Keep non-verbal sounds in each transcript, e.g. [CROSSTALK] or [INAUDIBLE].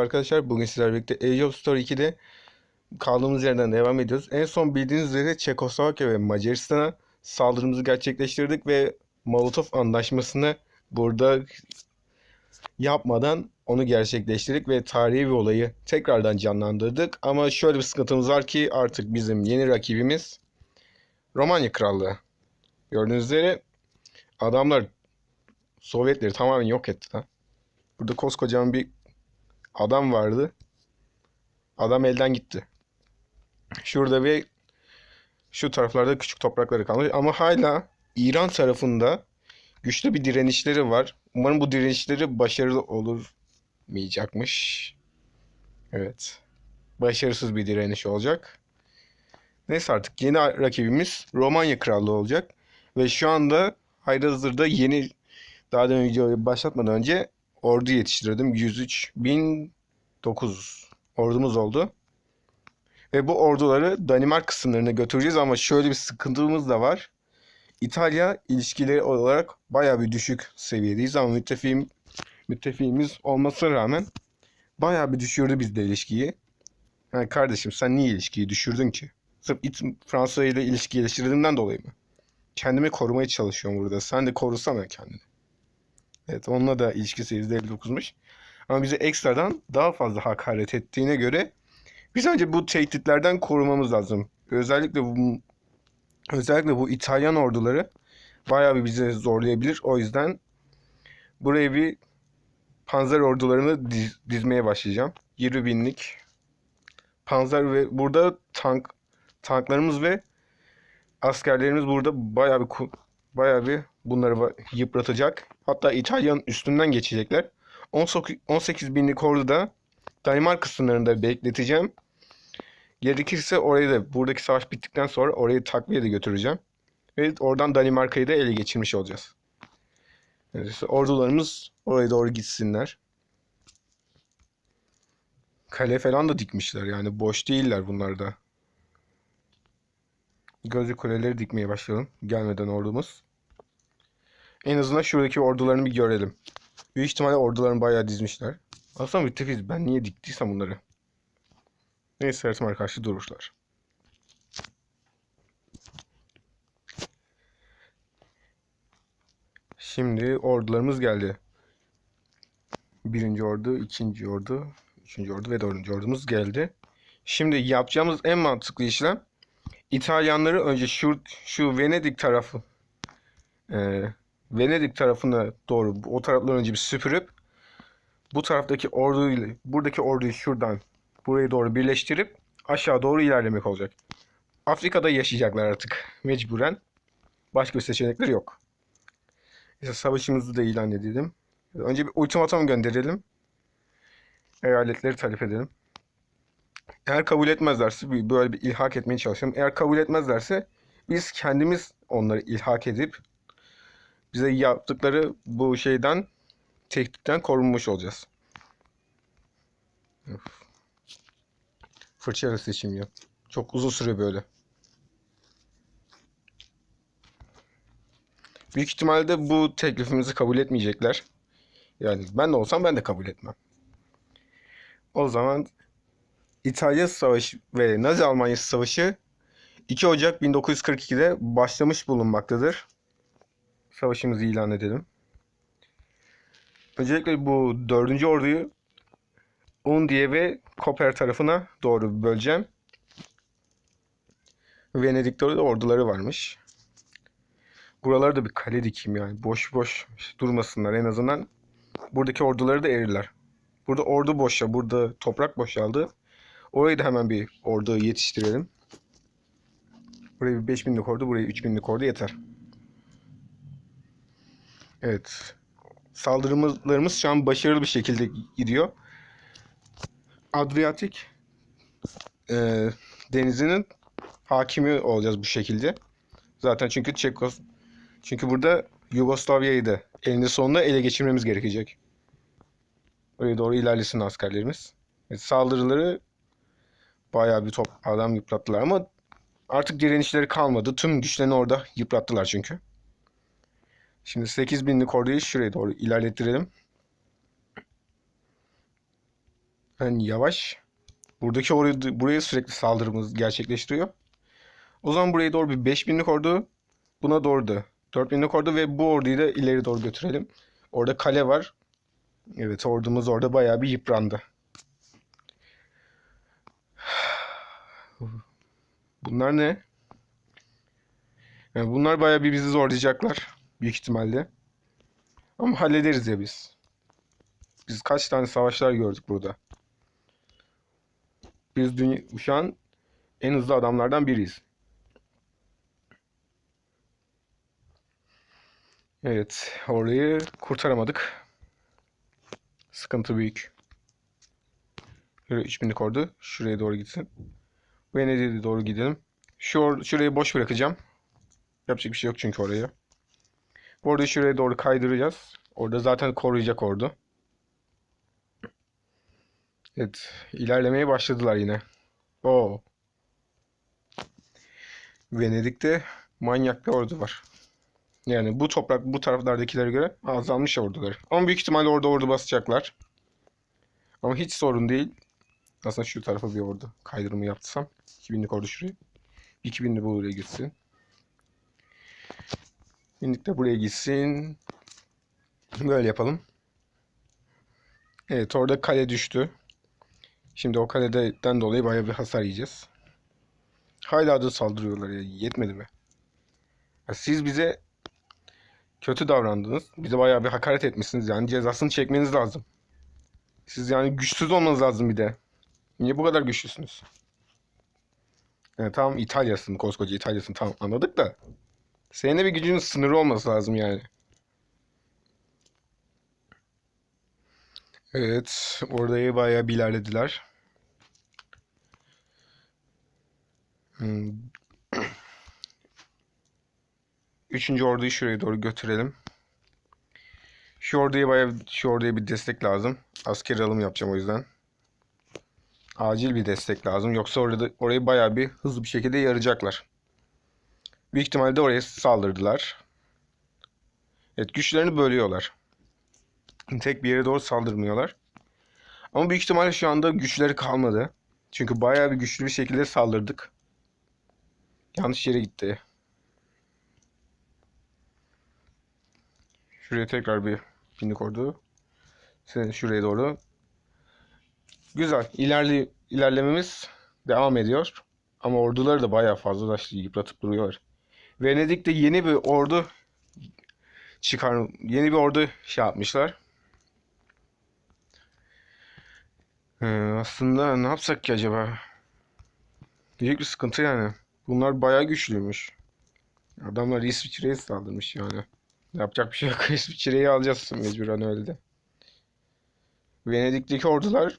merhaba arkadaşlar. Bugün sizlerle birlikte Age of Story 2'de kaldığımız yerden devam ediyoruz. En son bildiğiniz üzere Çekoslovakya ve Macaristan'a saldırımızı gerçekleştirdik ve Molotov Anlaşması'nı burada yapmadan onu gerçekleştirdik ve tarihi bir olayı tekrardan canlandırdık. Ama şöyle bir sıkıntımız var ki artık bizim yeni rakibimiz Romanya Krallığı. Gördüğünüz üzere adamlar Sovyetleri tamamen yok ettiler. Burada koskocaman bir adam vardı. Adam elden gitti. Şurada bir şu taraflarda küçük toprakları kalmış ama hala İran tarafında güçlü bir direnişleri var. Umarım bu direnişleri başarılı olmayacakmış. Evet. Başarısız bir direniş olacak. Neyse artık yeni rakibimiz Romanya Krallığı olacak. Ve şu anda haydazırda yeni daha demin videoyu başlatmadan önce ordu yetiştirdim. 103.900 ordumuz oldu. Ve bu orduları Danimarka sınırına götüreceğiz ama şöyle bir sıkıntımız da var. İtalya ilişkileri olarak baya bir düşük seviyedeyiz ama müttefiğim, müttefiğimiz olmasına rağmen baya bir düşürdü bizde ilişkiyi. Yani kardeşim sen niye ilişkiyi düşürdün ki? Sırf Fransa ile ilişki geliştirdiğimden dolayı mı? Kendimi korumaya çalışıyorum burada. Sen de korusana kendini. Evet onunla da ilişkisi %59'muş. Ama bize ekstradan daha fazla hakaret ettiğine göre biz önce bu tehditlerden korumamız lazım. Özellikle bu özellikle bu İtalyan orduları bayağı bir bizi zorlayabilir. O yüzden buraya bir panzer ordularını diz, dizmeye başlayacağım. 20 binlik panzer ve burada tank tanklarımız ve askerlerimiz burada bayağı bir bayağı bir bunları yıpratacak. Hatta İtalya'nın üstünden geçecekler. 18 binlik ordu da Danimarka sınırında bekleteceğim. Gerekirse orayı da buradaki savaş bittikten sonra orayı takviye de götüreceğim. Ve oradan Danimarka'yı da ele geçirmiş olacağız. Evet, ordularımız oraya doğru gitsinler. Kale falan da dikmişler yani boş değiller bunlar da. Gözlü kuleleri dikmeye başlayalım. Gelmeden ordumuz. En azından şuradaki ordularını bir görelim. Büyük ihtimalle ordularını bayağı dizmişler. Aslında müttefiz. Ben niye diktiysem bunları. Neyse her ihtimal karşı duruşlar. Şimdi ordularımız geldi. Birinci ordu, ikinci ordu, üçüncü ordu ve dördüncü ordumuz geldi. Şimdi yapacağımız en mantıklı işlem İtalyanları önce şu, şu Venedik tarafı e, Venedik tarafına doğru o tarafları önce bir süpürüp bu taraftaki orduyu buradaki orduyu şuradan buraya doğru birleştirip aşağı doğru ilerlemek olacak. Afrika'da yaşayacaklar artık mecburen. Başka bir seçenekleri yok. İşte savaşımızı da ilan edelim. Önce bir ultimatum gönderelim. Eyaletleri talep edelim. Eğer kabul etmezlerse böyle bir ilhak etmeye çalışalım. Eğer kabul etmezlerse biz kendimiz onları ilhak edip bize yaptıkları bu şeyden tehditten korunmuş olacağız. Of. Fırça seçim ya. Çok uzun süre böyle. Büyük ihtimalle bu teklifimizi kabul etmeyecekler. Yani ben de olsam ben de kabul etmem. O zaman İtalya Savaşı ve Nazi Almanyası Savaşı 2 Ocak 1942'de başlamış bulunmaktadır. Savaşımızı ilan edelim. Öncelikle bu dördüncü orduyu Undiye ve Koper tarafına doğru böleceğim. Venedik'te orduları varmış. Buraları da bir kale dikeyim yani. Boş boş durmasınlar en azından. Buradaki orduları da erirler. Burada ordu boşa, burada toprak boşaldı. Orayı da hemen bir ordu yetiştirelim. Buraya bir 5000'lik ordu, buraya 3000'lik ordu yeter. Evet. Saldırılarımız şu an başarılı bir şekilde gidiyor. Adriyatik e, denizinin hakimi olacağız bu şekilde. Zaten çünkü Çekos çünkü burada Yugoslavya'yı da elinde sonunda ele geçirmemiz gerekecek. Oraya doğru ilerlesin askerlerimiz. Evet, saldırıları bayağı bir top adam yıprattılar ama artık direnişleri kalmadı. Tüm güçlerini orada yıprattılar çünkü. Şimdi 8000'lik orduyu şuraya doğru ilerlettirelim. Yani yavaş. Buradaki orayı, buraya sürekli saldırımız gerçekleştiriyor. O zaman buraya doğru bir 5000'lik ordu. Buna doğru da 4000'lik ordu ve bu orduyu da ileri doğru götürelim. Orada kale var. Evet ordumuz orada bayağı bir yıprandı. Bunlar ne? Yani bunlar bayağı bir bizi zorlayacaklar. Büyük ihtimalle. Ama hallederiz ya biz. Biz kaç tane savaşlar gördük burada. Biz dünya, şu an en hızlı adamlardan biriyiz. Evet, orayı kurtaramadık. Sıkıntı büyük. Şöyle 3000'lik ordu şuraya doğru gitsin. Venedik'e doğru gidelim. Şu şurayı boş bırakacağım. Yapacak bir şey yok çünkü oraya. Bu orayı şuraya doğru kaydıracağız. Orada zaten koruyacak ordu. Evet, ilerlemeye başladılar yine. Oo. Venedik'te manyak bir ordu var. Yani bu toprak bu taraflardakilere göre azalmış orduları. Ama büyük ihtimalle orada ordu basacaklar. Ama hiç sorun değil. Aslında şu tarafa bir ordu kaydırımı yapsam. 2000'lik ordu şuraya. 2000'lik bu buraya gitsin. 1000'lik de buraya gitsin. Böyle yapalım. Evet orada kale düştü. Şimdi o kaleden dolayı bayağı bir hasar yiyeceğiz. Hala da saldırıyorlar ya. Yetmedi mi? Ya siz bize kötü davrandınız. Bize bayağı bir hakaret etmişsiniz. Yani cezasını çekmeniz lazım. Siz yani güçsüz olmanız lazım bir de. Niye bu kadar güçlüsünüz? Yani tamam İtalya'sın, koskoca İtalya'sın tamam anladık da. Senin de bir gücünün sınırı olması lazım yani. Evet, orayı bayağı bir ilerlediler. Hmm. [CLEARS THROAT] Üçüncü orduyu şuraya doğru götürelim. Şu orduya bayağı şu orduya bir destek lazım. Asker alım yapacağım o yüzden. Acil bir destek lazım. Yoksa orada orayı bayağı bir hızlı bir şekilde yaracaklar. Büyük ihtimalle oraya saldırdılar. Evet güçlerini bölüyorlar. Tek bir yere doğru saldırmıyorlar. Ama büyük ihtimalle şu anda güçleri kalmadı. Çünkü bayağı bir güçlü bir şekilde saldırdık. Yanlış yere gitti. Şuraya tekrar bir bindik ordu. Sen şuraya doğru. Güzel. İlerli, ilerlememiz devam ediyor. Ama orduları da bayağı fazlalaştı. Yıpratıp duruyorlar. Venedik'te yeni bir ordu çıkar yeni bir ordu şey yapmışlar. Ee, aslında ne yapsak ki acaba? Büyük bir sıkıntı yani. Bunlar bayağı güçlüymüş. Adamlar İsviçre'ye saldırmış yani. Yapacak bir şey yok. [LAUGHS] İsviçre'yi alacağız mecburen öyle de. Venedik'teki ordular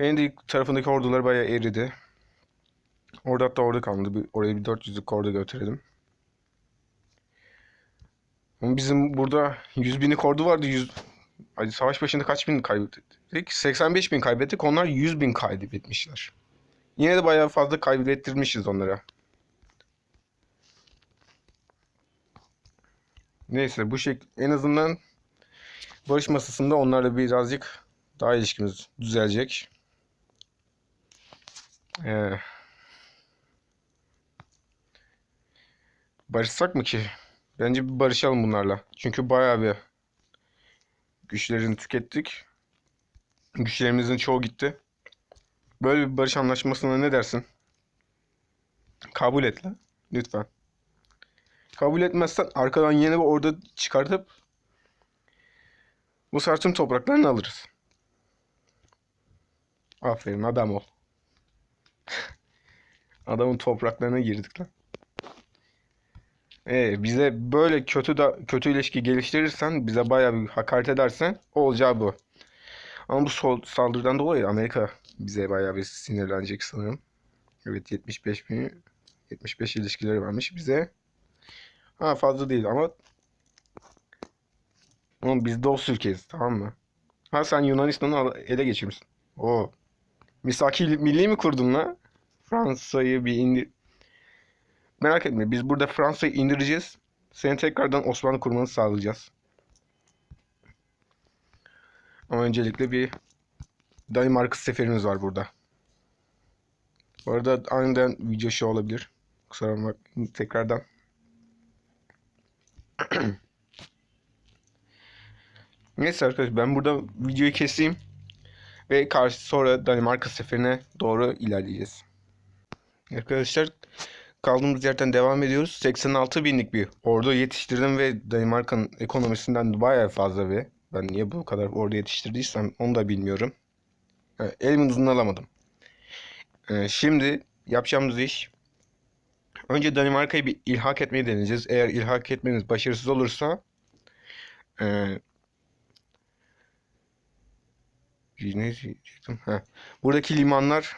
Venedik tarafındaki ordular bayağı eridi. Orada hatta orada kaldı. Bir, oraya bir 400'lük ordu götürelim. Ama bizim burada 100 binlik ordu vardı. 100... Hadi savaş başında kaç bin kaybettik? 85 bin kaybettik. Onlar 100 bin kaybetmişler. Yine de bayağı fazla kaybettirmişiz onlara. Neyse bu şey en azından barış masasında onlarla birazcık daha ilişkimiz düzelecek. Ee, barışsak mı ki? Bence bir barışalım bunlarla. Çünkü bayağı bir güçlerini tükettik. Güçlerimizin çoğu gitti. Böyle bir barış anlaşmasına ne dersin? Kabul et lan. Lütfen. Kabul etmezsen arkadan yeni bir ordu çıkartıp bu tüm topraklarını alırız. Aferin adam ol. [LAUGHS] Adamın topraklarına girdik lan. Ee, bize böyle kötü da kötü ilişki geliştirirsen, bize bayağı bir hakaret edersen olacağı bu. Ama bu sol, saldırıdan dolayı Amerika bize bayağı bir sinirlenecek sanırım. Evet 75 bin 75 ilişkileri varmış bize. Ha fazla değil ama ama biz dost ülkeyiz tamam mı? Ha sen Yunanistan'ı ele geçirmişsin. O Misaki milli mi kurdun la? Fransa'yı bir indir... Merak etme biz burada Fransa'yı indireceğiz. Seni tekrardan Osmanlı kurmanı sağlayacağız. Ama öncelikle bir Danimarka seferimiz var burada. Bu arada aniden video şu olabilir. Kusura bakmayın tekrardan. [CLEARS THROAT] Neyse arkadaşlar ben burada videoyu keseyim. Ve karşı sonra Danimarka seferine doğru ilerleyeceğiz. Arkadaşlar kaldığımız yerden devam ediyoruz. 86 binlik bir ordu yetiştirdim ve Danimarka'nın ekonomisinden bayağı fazla ve ben niye bu kadar ordu yetiştirdiysem onu da bilmiyorum. Yani elimin uzunu alamadım. Ee, şimdi yapacağımız iş önce Danimarka'yı bir ilhak etmeyi deneyeceğiz. Eğer ilhak etmeniz başarısız olursa e, ne diyecektim? Ha. Buradaki limanlar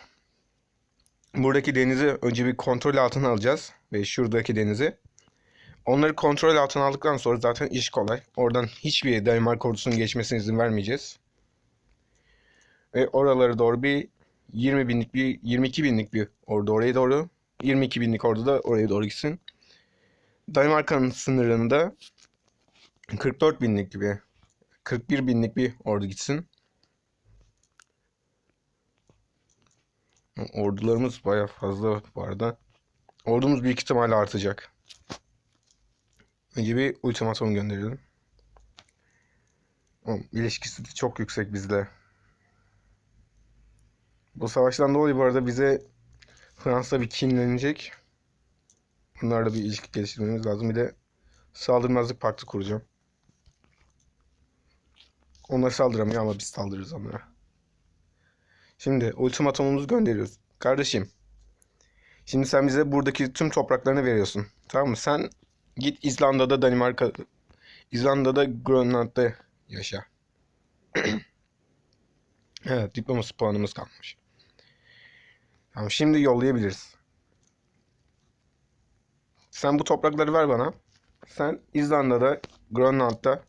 buradaki denizi önce bir kontrol altına alacağız ve şuradaki denizi. Onları kontrol altına aldıktan sonra zaten iş kolay. Oradan hiçbir Danimarka ordusunun geçmesine izin vermeyeceğiz. Ve oraları doğru bir 20 binlik bir 22 binlik bir ordu oraya doğru 22 binlik ordu da oraya doğru gitsin. Danimarka'nın sınırında 44 binlik gibi 41 binlik bir ordu gitsin. Ordularımız bayağı fazla bu arada. Ordumuz büyük ihtimalle artacak. Önce bir ultimatum gönderelim. İlişkisi de çok yüksek bizle. Bu savaştan dolayı bu arada bize Fransa bir kinlenecek. Bunlarla bir ilişki geliştirmemiz lazım. Bir de saldırmazlık paktı kuracağım. Onlar saldıramıyor ama biz saldırırız onlara. Şimdi ultimatumumuzu gönderiyoruz. Kardeşim. Şimdi sen bize buradaki tüm topraklarını veriyorsun. Tamam mı? Sen git İzlanda'da Danimarka İzlanda'da Grönland'da yaşa. [CLEARS THROAT] evet, diplomasi puanımız kalmış. Tamam, şimdi yollayabiliriz. Sen bu toprakları ver bana. Sen İzlanda'da, Grönland'da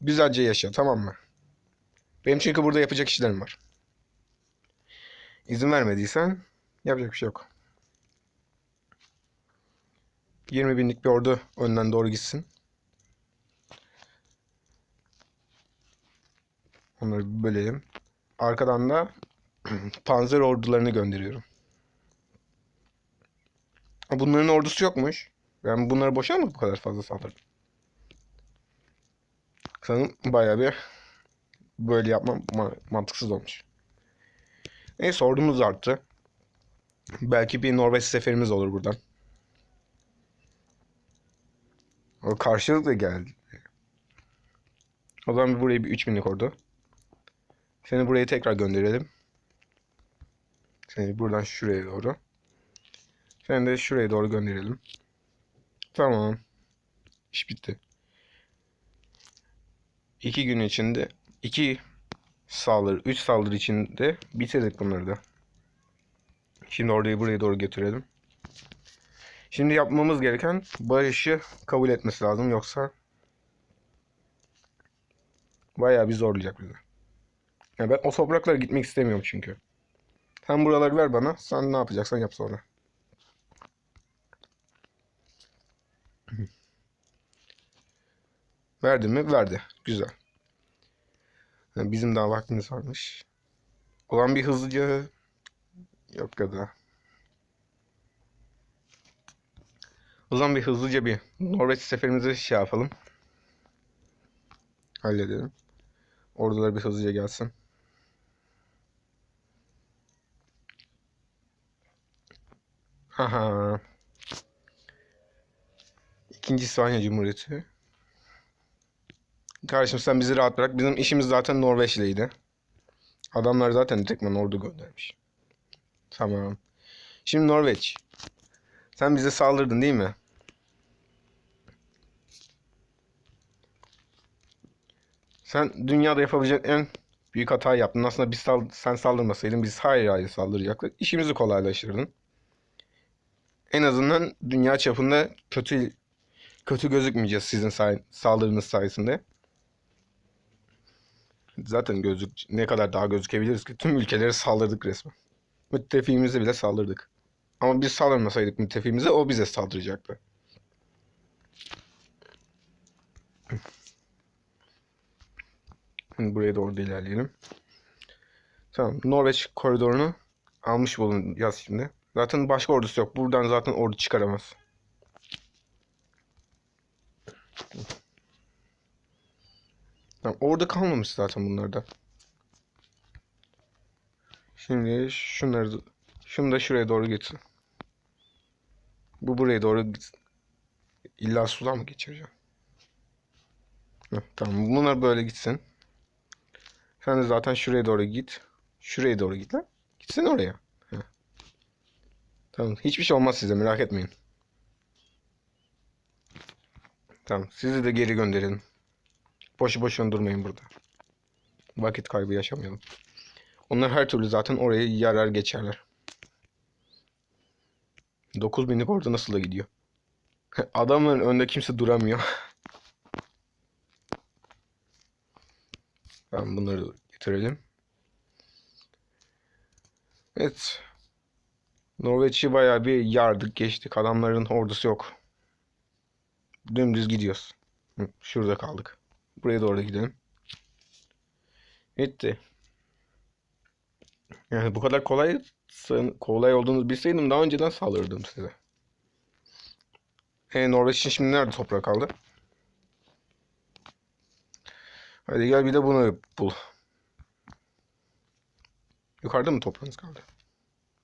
güzelce yaşa, tamam mı? Benim çünkü burada yapacak işlerim var. İzin vermediysen yapacak bir şey yok. 20 binlik bir ordu önden doğru gitsin. Onları bölelim. Arkadan da [CLEARS THROAT] panzer ordularını gönderiyorum. Bunların ordusu yokmuş. Ben bunları boşuna mı bu kadar fazla saldırdım? Sanırım bayağı bir böyle yapmam mantıksız olmuş. Neyse ordumuz arttı. Belki bir Norveç seferimiz olur buradan. O karşılıklı geldi. O zaman buraya bir 3000'lik ordu. Seni buraya tekrar gönderelim. Seni buradan şuraya doğru. Seni de şuraya doğru gönderelim. Tamam. İş bitti. İki gün içinde iki saldırı, üç saldırı içinde bitirdik bunları da. Şimdi orayı buraya doğru götürelim. Şimdi yapmamız gereken barışı kabul etmesi lazım yoksa bayağı bir zorlayacak bizi. Yani ben o topraklara gitmek istemiyorum çünkü. Sen buraları ver bana. Sen ne yapacaksan yap sonra. Verdi mi? Verdi. Güzel. Bizim daha vaktimiz varmış. Olan bir hızlıca yok ya da. O zaman bir hızlıca bir Norveç seferimizi şey yapalım. Halledelim. Ordular bir hızlıca gelsin. Haha. İkinci İspanya Cumhuriyeti. Kardeşim sen bizi rahat bırak. Bizim işimiz zaten Norveç'leydi. Adamlar zaten direktman ordu göndermiş. Tamam. Şimdi Norveç. Sen bize saldırdın değil mi? Sen dünyada yapabileceğin en büyük hata yaptın. Aslında biz sal sen saldırmasaydın biz hayır hayır saldıracaktık. İşimizi kolaylaştırdın. En azından dünya çapında kötü kötü gözükmeyeceğiz sizin say saldırınız sayesinde. Zaten gözük ne kadar daha gözükebiliriz ki tüm ülkelere saldırdık resmen. Müttefiğimize bile saldırdık. Ama biz saldırmasaydık müttefiğimize o bize saldıracaktı. Şimdi buraya doğru ilerleyelim. Tamam. Norveç koridorunu almış bulunacağız şimdi. Zaten başka ordusu yok. Buradan zaten ordu çıkaramaz. Tamam, orada kalmamış zaten bunlarda. Şimdi şunları şunu da şuraya doğru gitsin. Bu buraya doğru gitsin. İlla sudan mı geçireceğim? Tamam bunlar böyle gitsin. Sen de zaten şuraya doğru git. Şuraya doğru git lan. Gitsin oraya. Tamam hiçbir şey olmaz size merak etmeyin. Tamam sizi de geri gönderelim. Boşu boşuna durmayın burada. Vakit kaybı yaşamayalım. Onlar her türlü zaten oraya yarar geçerler. 9000'lik orada nasıl da gidiyor. [LAUGHS] Adamların önünde kimse duramıyor. [LAUGHS] Tamam bunları getirelim. Evet. Norveç'i bayağı bir yardık geçtik. Adamların ordusu yok. Dümdüz gidiyoruz. Şurada kaldık. Buraya doğru gidelim. Bitti. Yani bu kadar kolay kolay olduğunu bilseydim daha önceden saldırırdım size. E, Norveç'in şimdi nerede toprak kaldı? Hadi gel bir de bunu bul. Yukarıda mı toprağınız kaldı?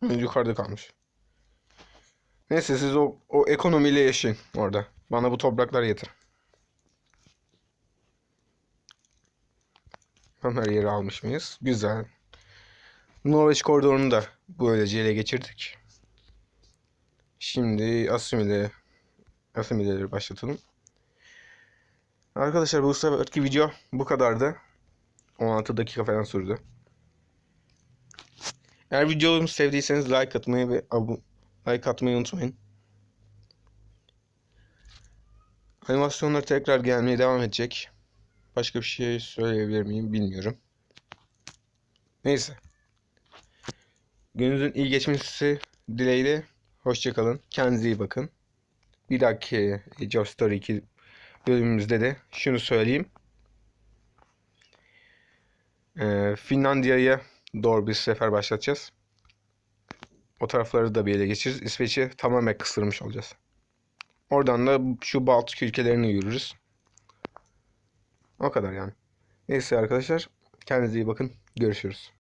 Hı, yukarıda kalmış. Neyse siz o, o ekonomiyle yaşayın orada. Bana bu topraklar yeter. Tam her yeri almış mıyız? Güzel. Norveç koridorunu da böylece ele geçirdik. Şimdi asimile asimileleri başlatalım. Arkadaşlar bu seferki video bu kadardı. 16 dakika falan sürdü. Eğer videomu sevdiyseniz like atmayı ve like atmayı unutmayın. Animasyonlar tekrar gelmeye devam edecek. Başka bir şey söyleyebilir miyim bilmiyorum. Neyse. Gününüzün iyi geçmesi dileğiyle hoşçakalın. Kendinize iyi bakın. Bir dahaki Age of Story 2 bölümümüzde de şunu söyleyeyim. Ee, Finlandiya'ya doğru bir sefer başlatacağız. O tarafları da bir ele geçiririz. İsveç'i tamamen kısırmış olacağız. Oradan da şu Baltık ülkelerini yürürüz. O kadar yani. Neyse arkadaşlar. Kendinize iyi bakın. Görüşürüz.